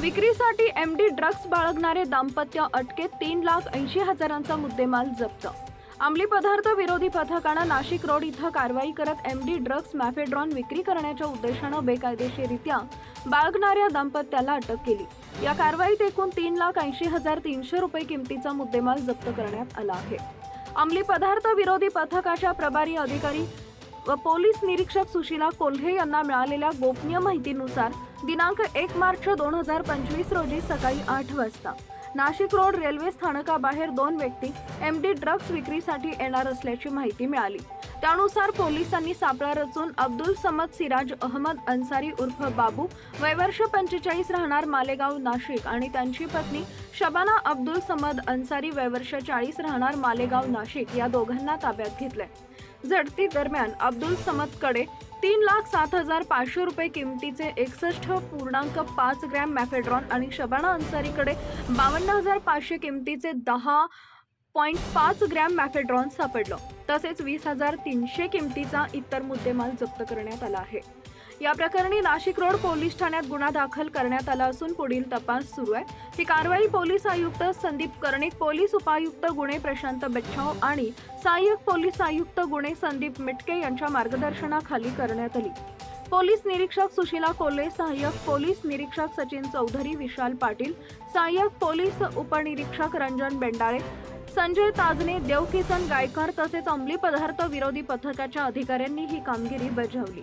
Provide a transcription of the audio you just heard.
विक्रीसाठी M D drugs बाळगणारे दाम्पत्य अटकेत तीन लाख ऐंशी हजारांचा मुद्देमाल जप्त. अंमली पदार्थ विरोधी पथकानं नाशिक रोड इथं कारवाई करत एम डी ड्रग्ज मॅफेड्रॉन विक्री करण्याच्या उद्देशानं बेकायदेशीरित्या बाळगणाऱ्या दाम्पत्याला अटक केली. या कारवाईत एकूण तीन लाख ऐंशी हजार तीनशे रुपये किमतीचा मुद्देमाल जप्त करण्यात आला आहे. अंमली पदार्थ विरोधी पथकाच्या प्रभारी अधिकारी व पोलीस निरीक्षक सुशीला कोल्हे यांना मिळालेल्या गोपनीय माहितीनुसार दिनांक एक मार्च दोन हजार पंचवीस रोजी सकाळी आठ वाजता. नाशिक रोड रेल्वे स्थानकाबाहेर दोन व्यक्ती एम डी ड्रग्ज विक्रीसाठी येणार असल्याची माहिती मिळाली. त्यानुसार पोलिसांनी सापळा रचून अब्दुल समद सिराज अहमद अन्सारी उर्फ बाबू वयवर्ष पंचेचाळीस राहणार मालेगाव नाशिक आणि त्यांची पत्नी शबाना अब्दुल समद अन्सारी वयवर्ष चाळीस राहणार मालेगाव नाशिक या दोघांना ताब्यात घेतलंय. झडती दरम्यान अब्दुल समदकडे तीन लाख सात हजार पाचशे रुपये किमतीचे एकसष्ट पूर्णांक पाच ग्रॅम मॅफेड्रॉन आणि शबाना अन्सारीकडे बावन्न हजार पाचशे किमतीचे दहा पॉईंट पाच ग्रॅम मॅफेड्रॉन सापडलं. तसेच वीस हजार तीनशे किमतीचा इतर मुद्देमाल जप्त करण्यात आला आहे. या प्रकरणी नाशिक रोड पोलीस ठाण्यात गुन्हा दाखल करण्यात आला असून पुढील तपास सुरू आहे. ही कारवाई पोलीस आयुक्त संदीप कर्णिक पोलीस उपायुक्त गुणे प्रशांत बच्छाव आणि सहाय्यक पोलीस आयुक्त गुणे संदीप मिटके यांच्या मार्गदर्शनाखाली करण्यात आली. पोलीस निरीक्षक सुशीला कोल्हे सहाय्यक पोलीस निरीक्षक सचिन चौधरी विशाल पाटील सहाय्यक पोलीस उपनिरीक्षक रंजन बेंडाळे संजय ताजने देवकिसन गायकर तसेच अंमली पदार्थ विरोधी पथकाच्या अधिकाऱ्यांनी ही कामगिरी बजावली.